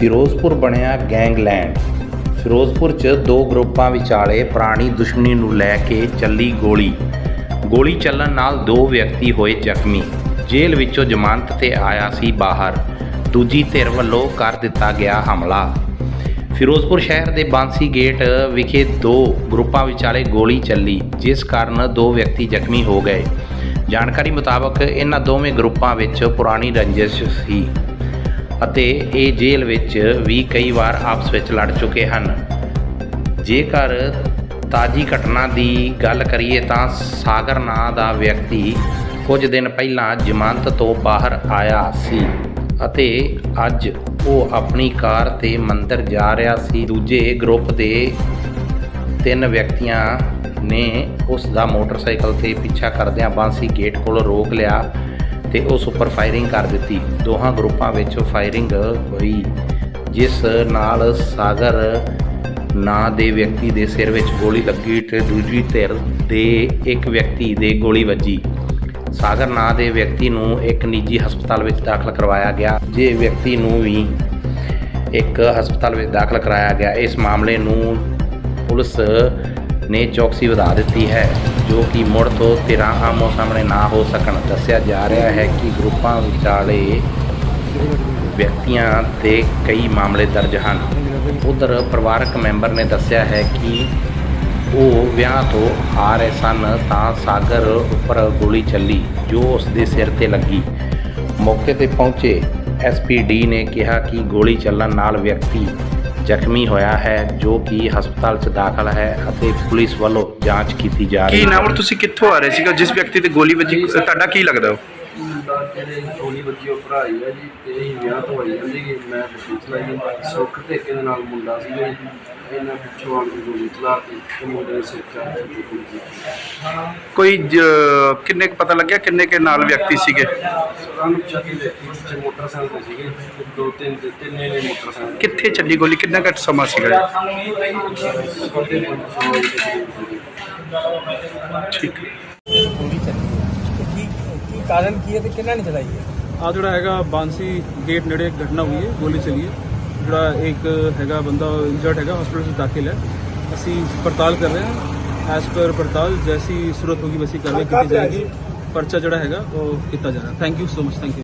ਫਿਰੋਜ਼ਪੁਰ ਬਣਿਆ ਗੈਂਗਲੈਂਡ। ਫਿਰੋਜ਼ਪੁਰ 'ਚ ਦੋ ਗਰੁੱਪਾਂ ਵਿਚਾਲੇ ਪੁਰਾਣੀ ਦੁਸ਼ਮਣੀ ਨੂੰ ਲੈ ਕੇ ਚੱਲੀ ਗੋਲੀ। ਗੋਲੀ ਚੱਲਣ ਨਾਲ ਦੋ ਵਿਅਕਤੀ ਹੋਏ ਜ਼ਖਮੀ। ਜੇਲ੍ਹ ਵਿੱਚੋਂ ਜ਼ਮਾਨਤ ਤੇ ਆਇਆ ਸੀ ਬਾਹਰ। ਦੂਜੀ ਧਿਰ ਵੱਲੋਂ ਕਰ ਦਿੱਤਾ ਗਿਆ ਹਮਲਾ। ਫਿਰੋਜ਼ਪੁਰ ਸ਼ਹਿਰ ਦੇ ਬਾਂਸੀ ਗੇਟ ਵਿਖੇ ਦੋ ਗਰੁੱਪਾਂ ਵਿਚਾਲੇ ਗੋਲੀ ਚੱਲੀ, ਜਿਸ ਕਾਰਨ ਦੋ ਵਿਅਕਤੀ ਜ਼ਖਮੀ ਹੋ ਗਏ। ਜਾਣਕਾਰੀ ਮੁਤਾਬਕ, ਇਹਨਾਂ ਦੋਵੇਂ ਗਰੁੱਪਾਂ ਵਿੱਚ ਪੁਰਾਣੀ ਰੰਜਿਸ਼ ਸੀ। ਅਤੇ ਇਹ ਜੇਲ੍ਹ ਵਿੱਚ ਵੀ ਕਈ ਵਾਰ ਆਪਸ ਵਿੱਚ ਲੜ ਚੁੱਕੇ ਹਨ। ਜੇਕਰ ਤਾਜੀ ਘਟਨਾ ਦੀ ਗੱਲ ਕਰੀਏ ਤਾਂ ਸਾਗਰ ਨਾਂ ਦਾ ਵਿਅਕਤੀ ਕੁਝ ਦਿਨ ਪਹਿਲਾਂ ਜ਼ਮਾਨਤ ਤੋਂ ਬਾਹਰ ਆਇਆ ਸੀ ਅਤੇ ਅੱਜ ਉਹ ਆਪਣੀ ਕਾਰ ਤੇ ਮੰਦਰ ਜਾ ਰਿਹਾ ਸੀ। ਦੂਜੇ ਗਰੁੱਪ ਦੇ ਤਿੰਨ ਵਿਅਕਤੀਆਂ ਨੇ ਉਸ ਦਾ ਮੋਟਰਸਾਈਕਲ ਤੇ ਪਿੱਛਾ ਕਰਦਿਆਂ ਬਾਂਸੀ ਗੇਟ ਕੋਲ ਰੋਕ ਲਿਆ ਤੇ ਉਸ ਉੱਪਰ ਫਾਇਰਿੰਗ ਕਰ ਦਿੱਤੀ। ਦੋਹਾਂ ਗਰੁੱਪਾਂ ਵਿੱਚ ਫਾਇਰਿੰਗ ਹੋਈ, ਜਿਸ ਨਾਲ ਸਾਗਰ ਨਾਂ ਦੇ ਵਿਅਕਤੀ ਦੇ ਸਿਰ ਵਿੱਚ ਗੋਲੀ ਲੱਗੀ ਤੇ ਦੂਜੀ ਧਿਰ ਦੇ ਇੱਕ ਵਿਅਕਤੀ ਦੇ ਗੋਲੀ ਵੱਜੀ। ਸਾਗਰ ਨਾਂ ਦੇ ਵਿਅਕਤੀ ਨੂੰ ਇੱਕ ਨਿੱਜੀ ਹਸਪਤਾਲ ਵਿੱਚ ਦਾਖਲ ਕਰਵਾਇਆ ਗਿਆ, ਜੇ ਵਿਅਕਤੀ ਨੂੰ ਵੀ ਇੱਕ ਹਸਪਤਾਲ ਵਿੱਚ ਦਾਖਲ ਕਰਾਇਆ ਗਿਆ। ਇਸ ਮਾਮਲੇ ਨੂੰ ਪੁਲਿਸ ਨੇ ਚੌਕਸੀ ਵਧਾ ਦਿੱਤੀ ਹੈ, ਜੋ ਕਿ ਮੁੜ ਤੋਂ ਧਿਰਾਂ ਆਮੋ ਸਾਹਮਣੇ ਨਾ ਹੋ ਸਕਣ। ਦੱਸਿਆ ਜਾ ਰਿਹਾ ਹੈ ਕਿ ਗਰੁੱਪਾਂ ਵਿਚਾਲੇ ਵਿਅਕਤੀਆਂ ਤੇ ਕਈ ਮਾਮਲੇ ਦਰਜ ਹਨ। ਉਧਰ ਪਰਿਵਾਰਕ ਮੈਂਬਰ ਨੇ ਦੱਸਿਆ ਹੈ ਕਿ ਉਹ ਵਿਆਹ ਤੋਂ ਆ ਰਹੇ ਸਨ ਤਾਂ ਸਾਗਰ ਉੱਪਰ ਗੋਲੀ ਚੱਲੀ, ਜੋ ਉਸ ਦੇ ਸਿਰ ਤੇ ਲੱਗੀ। ਮੌਕੇ ਤੇ ਪਹੁੰਚੇ ਐਸਪੀਡੀ ਨੇ ਕਿਹਾ ਕਿ ਗੋਲੀ ਚੱਲਣ ਨਾਲ ਵਿਅਕਤੀ ਜ਼ਖਮੀ ਹੋਇਆ ਹੈ ਜੋ ਕਿ ਹਸਪਤਾਲ 'ਚ ਦਾਖਲ ਹੈ ਅਤੇ ਪੁਲਿਸ ਵੱਲੋਂ ਜਾਂਚ ਕੀਤੀ ਜਾ ਰਹੀ ਕੀ ਹੈ। ਨਾਮ ਔਰ ਤੁਸੀਂ ਕਿੱਥੋਂ ਆ ਰਹੇ ਸੀਗਾ? ਜਿਸ ਵਿਅਕਤੀ ਤੇ ਗੋਲੀ ਵੱਜੀ ਤੁਹਾਡਾ ਕੀ ਲੱਗਦਾ ਉਹ? ਮੁੰਡਾ ਜਿਹੜੇ ਗੋਲੀ ਵੱਜੀ ਉਹ ਭਰਾ ਹੀ ਆ ਜੀ ਤੇ ਇਹ ਵਿਆਹ ਤੋਂ ਆਈ ਜਾਂਦੀ ਕਿ ਮੈਂ ਗੱਡੀ ਚਲਾਈ ਸੁੱਖ ਤੇ ਇਹਦੇ ਨਾਲ ਮੁੰਡਾ ਸੀਗਾ ਜੀ। ਇਹਨਾਂ ਪਿੱਛੋਂ ਆਣ ਕੇ ਗੋਲੀ ਚਲਾਤੀ ਤੇ ਮੁੰਡੇ ਦੇ ਸਿਰ ਚਾਹ ਕੇ ਗੋਲੀ ਚਲਾਤੀ ਕੋਈ ਜ- ਕਿੰਨੇ ਕੁ ਪਤਾ ਲੱਗਿਆ ਕਿੰਨੇ ਕੇ ਨਾਲ ਵਿਅਕਤੀ ਸੀਗੇ? ਸਾਨੂੰ ਚੱਕੀ ਦੇ ਪਿੱਛੇ ਮੋਟਰਸਾਈਕਲ ਤੇ ਸੀਗੇ। ਤੇ ਦੋ ਤਿੰਨ ਤੇ ਤਿੰਨੇ ਨੇ ਮੋਟਰਸਾਈਕਲ ਕਿੱਥੇ ਚੱਲੀ ਗੋਲੀ? ਕਿੰਨਾ ਘੱਟ ਸਮਾਂ ਸੀਗਾ ਦੇ ਕਰੀਬ ਸੀਗੇ। ਠੀਕ ਚੱਲੀ ਹੈ ਕੀ ਕੀ ਕਾਰਨ ਕੀ ਹੈ ਤੇ ਕਿੰਨਾ ਨੇ ਚਲਾਈ ਹੈ ਆ ਜਿਹੜਾ ਹੈਗਾ ਬਾਂਸੀ ਗੇਟ ਨੇੜੇ ਇੱਕ ਘਟਨਾ ਹੋਈ ਹੈ ਗੋਲੀ ਚੱਲੀ ਹੈ ਜਿਹੜਾ ਇੱਕ ਹੈਗਾ ਬੰਦਾ ਇੰਜਰਡ ਹੈਗਾ ਹਸਪੀਟਲ 'ਚ ਦਾਖਲ ਹੈ ਅਸੀਂ ਪੜਤਾਲ ਕਰ ਰਹੇ ਹਾਂ ਐਸ ਪਰ ਪੜਤਾਲ ਜੈਸੀ ਸੂਰਤ ਹੋਗੀ ਵੈਸੀ ਕਾਰਵਾਈ ਕੀਤੀ ਜਾਏਗੀ ਪਰਚਾ ਜਿਹੜਾ ਹੈਗਾ ਉਹ ਕੀਤਾ ਜਾ ਰਿਹਾ thank you so much thank you